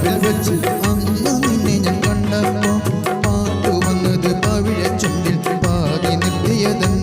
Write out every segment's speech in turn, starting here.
കടവിൽ വെച്ച് അന്ന് നിന്നെ ഞാൻ കണ്ടപ്പോ പാട്ടു വന്നത് പവിഴച്ചുണ്ടിൽ പാതി നിർത്തിയതെന്ന്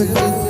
Thank you.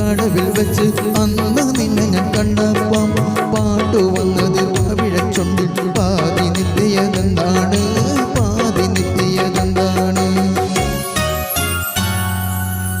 കടവിൽ വെച്ച് അന്ന് നിന്നെ ഞാൻ കണ്ടപ്പം പാട്ടു വന്നത് അവിഴച്ചുണ്ടിൽ പാതി നിന്നു